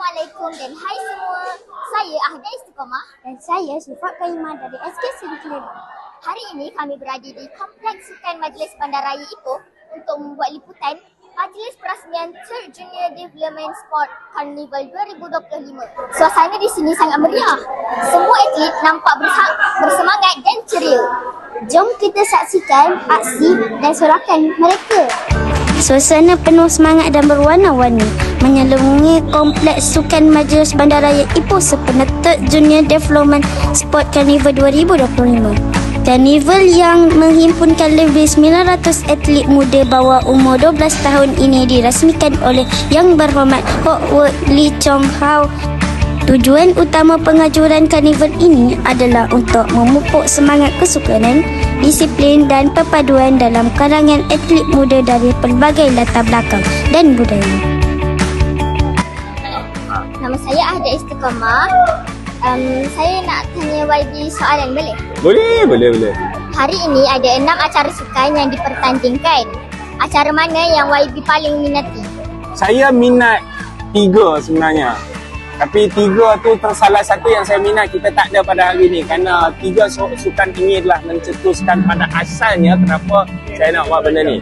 Assalamualaikum dan hai semua. Saya Ahda Istiqomah dan saya Syifat Kaimah dari SK Sinclair. Hari ini kami berada di Kompleks Sukan Majlis Bandaraya Ipoh untuk membuat liputan Majlis Perasmian Third Junior Development Sport Carnival 2025. Suasana di sini sangat meriah. Semua atlet nampak bersemangat dan ceria. Jom kita saksikan aksi dan sorakan mereka. Suasana penuh semangat dan berwarna-warni menyelubungi kompleks sukan Majlis Bandaraya Ipoh sempena Junior Development Sport Carnival 2025. Karnival yang menghimpunkan lebih 900 atlet muda bawah umur 12 tahun ini dirasmikan oleh Yang Berhormat Hokwood Lee Chong Hao Tujuan utama pengajuran karnival ini adalah untuk memupuk semangat kesukanan, disiplin dan perpaduan dalam kalangan atlet muda dari pelbagai latar belakang dan budaya. Nama saya Ahda Istiqamah. Um, saya nak tanya YB soalan boleh? Boleh, boleh, boleh. Hari ini ada enam acara sukan yang dipertandingkan. Acara mana yang YB paling minati? Saya minat tiga sebenarnya. Tapi tiga tu tersalah satu yang saya minat kita tak ada pada hari ni. Kerana tiga su- sukan ini adalah mencetuskan pada asalnya kenapa saya nak buat benda ni.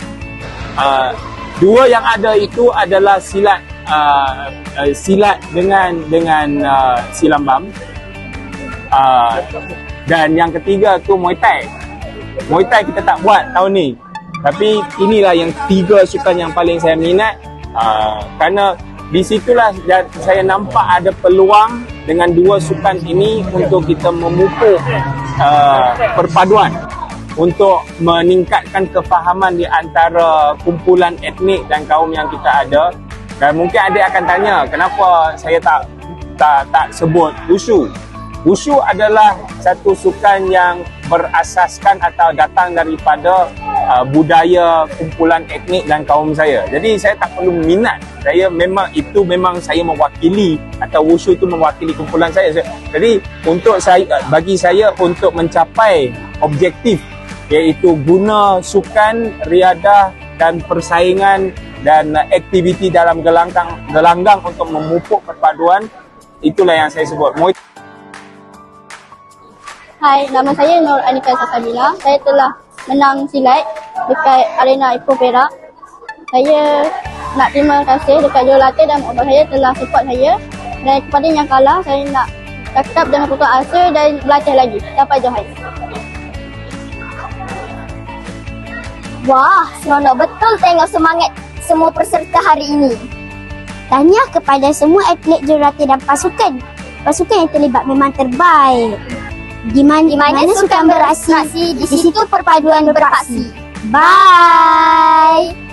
Uh, dua yang ada itu adalah silat uh, uh, silat dengan dengan uh, silam bam. Uh, dan yang ketiga tu Muay Thai. Muay Thai kita tak buat tahun ni. Tapi inilah yang tiga sukan yang paling saya minat. Uh, kerana di situlah saya nampak ada peluang dengan dua sukan ini untuk kita memupuk uh, perpaduan untuk meningkatkan kefahaman di antara kumpulan etnik dan kaum yang kita ada dan mungkin adik akan tanya kenapa saya tak tak tak sebut wushu wushu adalah satu sukan yang berasaskan atau datang daripada uh, budaya kumpulan etnik dan kaum saya. Jadi saya tak perlu minat. Saya memang itu memang saya mewakili atau wushu itu mewakili kumpulan saya. Jadi untuk saya bagi saya untuk mencapai objektif iaitu guna sukan, riadah dan persaingan dan aktiviti dalam gelanggang gelanggang untuk memupuk perpaduan itulah yang saya sebut. Hai, nama saya Nur Anika Sasabila. Saya telah menang silat dekat arena Ipoh Perak. Saya nak terima kasih dekat jurulatih dan abang saya telah support saya. Dan kepada yang kalah, saya nak tetap dengan putus asa dan berlatih lagi sampai Johor. Wah, seronok betul tengok semangat semua peserta hari ini. Tahniah kepada semua atlet jurulatih dan pasukan. Pasukan yang terlibat memang terbaik. Di mana, Di mana sukan beraksi, di situ perpaduan beraksi. Bye.